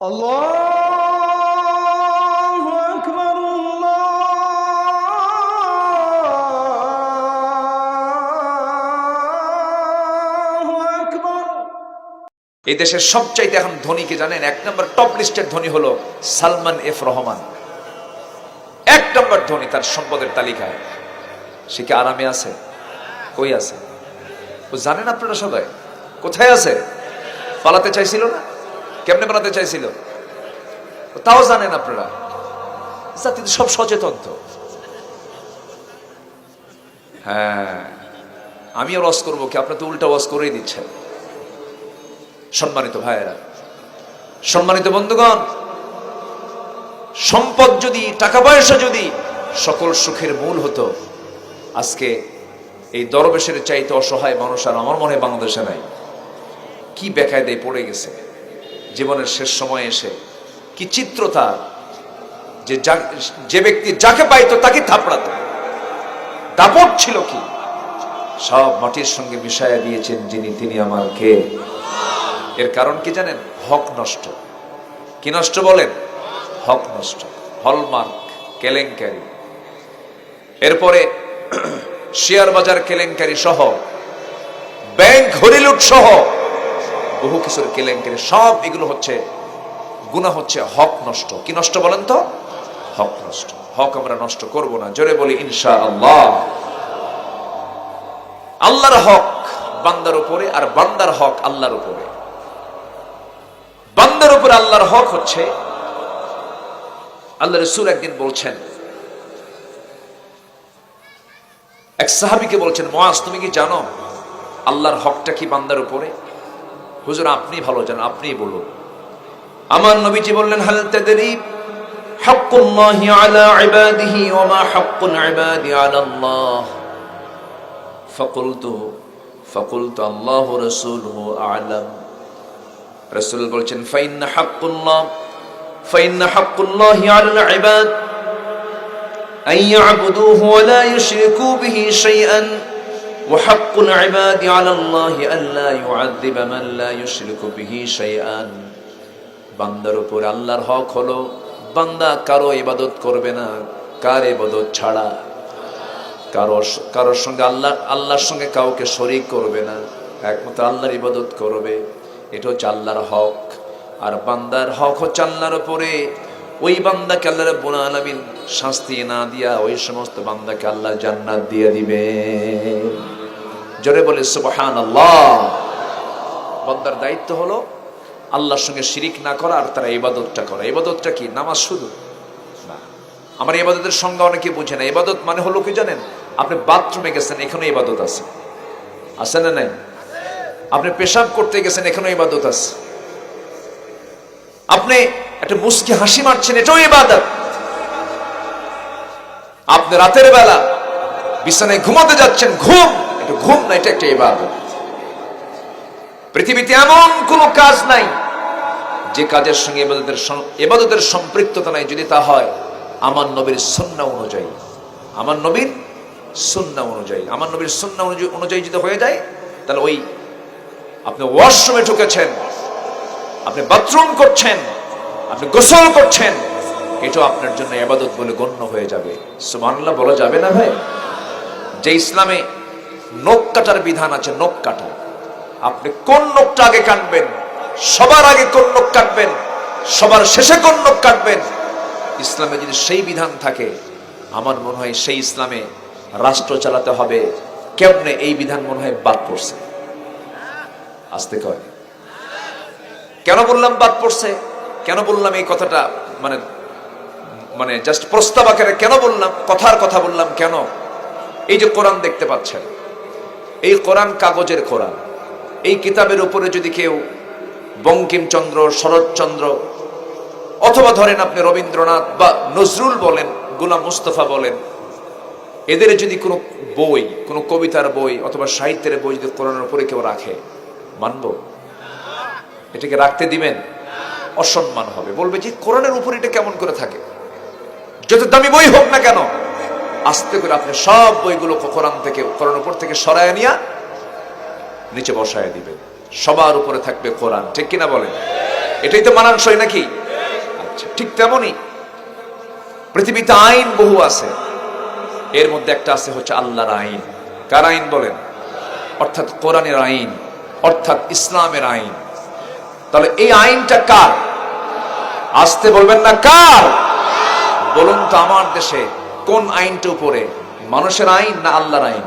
الله أكبر الله أكبر এই দেশের সবচাইতে এখন ধনীকে জানেন এক নম্বর টপ লিস্টের ধনী হলো সালমান এফ রহমান এক নম্বর ধনী তার সম্পদের তালিকায় সে কি আরামে আছে কই আছে ও জানেন আপনারা সবাই কোথায় আছে পালাতে চাইছিল না কেমনে পালাতে চাইছিল? তাও জানেন আপনারা। জাতি সব সচেতন তো। হ্যাঁ আমি আর ওয়াজ করব কি? আপনার তো উল্টা ওয়াজ করেই দিচ্ছেন। সম্মানিত ভাইয়েরা, সম্মানিত বন্ধুগণ, সম্পদ যদি, টাকা পয়সা যদি সকল সুখের মূল হতো, আজকে এই দরবেশের চাইতে অসহায় মানুষ আর আমার মনে বাংলাদেশে নাই। কি বেকায়দায় পড়ে গেছে? জীবনের শেষ সময় এসে কি চিত্র তার? যে যা- ব্যক্তি যাকে পাইতো তাকে থাপড়াতো। দাপট ছিল কি? সব মাটির সঙ্গে মিশাইয়া দিয়েছেন যিনি, তিনি আমার কে? এর কারণ কি জানেন? হক নষ্ট। কি নষ্ট বলেন? হক নষ্ট। হলমার্ক, কেলেঙ্কারি। এরপরে শেয়ার বাজার কেলেঙ্কারি সহ, ব্যাংক হরিলুট সহ বহু কিছুর কেলেঙ্কারি, সব এগুলো হচ্ছে গুণা হচ্ছে হক নষ্ট। কি নষ্ট বলেন তো? হক নষ্ট। হক আমরা নষ্ট করব না। জোরে বলি ইনশা আল্লাহ আল্লাহর হক বান্দার উপরে আর বান্দার হক আল্লাহর উপরে। বান্দার উপরে আল্লাহর হক হচ্ছে, আল্লাহ রসুল একদিন বলছেন, এক সাহাবিকে বলছেন মহাজ তুমি কি জানো আল্লাহর হকটা কি বান্দার উপরে? হুজুর, আপনি ভালো জানেন, আপনিই বলুন। আমার নবীজি বললেন, হাল তাদেরি হাক্কুল্লাহি আলা ইবাদিহি ওয়া মা হাক্কুন ইবাদি আলা আল্লাহ? ফাকুলতু ফাকুলতু আল্লাহু রাসূলুহু আলাম। রাসূল বলছেন, ফাইন্না হাক্কুল্লাহ, ফাইন্না হাক্কুল্লাহি وحق العباد على الله ألا يعذب من لا يشرك به شيئا বান্দার উপর আল্লাহর হক হলো বান্দা কারো ইবাদত করবে না কার ইবাদত ছাড়া কারো কারোর সঙ্গে আল্লাহ আল্লাহর সঙ্গে কাউকে শরিক করবে না একমাত্র আল্লাহর ইবাদত করবে এটা হচ্ছে আল্লাহর হক আর বান্দার হক হচ্ছে আল্লাহর উপরে ওই বান্দাকে আল্লাহ রাব্বুল আলামিন শাস্তি না দিয়া ওই সমস্ত বান্দাকে আল্লাহ জান্নাত দিয়ে দিবে জোরে বলে, সুবহানাল্লাহ। বান্দার দায়িত্ব হলো আল্লাহর সঙ্গে শিরিক না করা আর তারা ইবাদতটা করা। ইবাদতটা কি? নামাজ শুধু? আমার ইবাদতের সংজ্ঞা অনেকে বুঝে না। ইবাদত মানে হলো কি জানেন? আপনি বাথরুমে গেছেন, এখানে ইবাদত আছে। আছে না নাই? আপনি পেশাব করতে গেছেন, এখানে ইবাদত আছে। আপনি একটা মুস্কি হাসি মারছেন, এটাও ইবাদত। আপনি রাতের বেলা বিছানায় ঘুমাতে যাচ্ছেন, ঘুম এটা ঘুম না, এটা একটা ইবাদত। পৃথিবীতে এমন কোনো কাজ নাই, যে কাজের সঙ্গে এবাদতের এবাদতের সম্পৃক্ততা নাই। যদি তা হয়, আমার নবীর সন্না অনুযায়ী, আমার নবীর সন্না অনুযায়ী, আমার নবীর সন্না অনুযায়ী অনুযায়ী যদি হয়ে যায়, তাহলে ওই আপনি ওয়াশরুমে ঢুকেছেন, আপনি বাথরুম করছেন, আপনি গোসল করছেন, এটাও আপনার জন্য এবাদত বলে গণ্য হয়ে যাবে। সুবহানাল্লাহ, বলা যাবে না ভাই? যে ইসলামে নখ কাটার বিধান আছে, নখ কাটা। আপনি কোন নখটা আগে কাটবেন? সবার আগে কোন নখ কাটবেন? সবার শেষে কোন নখ কাটবেন? ইসলামে যদি সেই বিধান থাকে, আমার মনে হয় সেই ইসলামে রাষ্ট্র চালাতে হবে। কেমনে এই বিধান মনে হয় বাদ পড়ছে? আসতে কয় কেন বললাম বাদ পড়ছে? কেন বললাম এই কথাটা? মানে মানে জাস্ট প্রস্তাব আকারে কেন বললাম? কথার কথা বললাম কেন? এই যে কোরআন দেখতে পাচ্ছেন। এই কোরআন কাগজের কোরআন। এই কিতাবের উপরে যদি কেউ বঙ্কিমচন্দ্র, শরৎচন্দ্র অথবা ধরেন আপনি রবীন্দ্রনাথ বা নজরুল বলেন গুলাম মুস্তফা বলেন, এদের যদি কোনো বই, কোনো কবিতার বই অথবা সাহিত্যের বই যদি কোরআনের উপরে কেউ রাখে, মানব? এটাকে রাখতে দিবেন? অসম্মান হবে। বলবে যে কোরআনের উপর এটা কেমন করে থাকে? যত দামি বই হোক না কেন আস্তে করে আপনি সব বইগুলো কোরআন থেকে, কোরআন উপর থেকে সরায় নিয়া নিচে বসায় দিবেন। সবার উপরে থাকবে কোরআন। ঠিক কিনা বলেন? এটাই তো মানানসই নাকি? আচ্ছা ঠিক তেমনই। পৃথিবীতে আইন বহু আছে। এর মধ্যে একটা আছে হচ্ছে আল্লাহর আইন। কার আইন বলেন? অর্থাৎ কোরআনের আইন, অর্থাৎ ইসলামের আইন। তাহলে এই আইনটা কার? আসতে বলবেন না কার? বলুন তো আমার দেশে কোন আইনটা উপরে? মানুষের আইন না আল্লাহর আইন?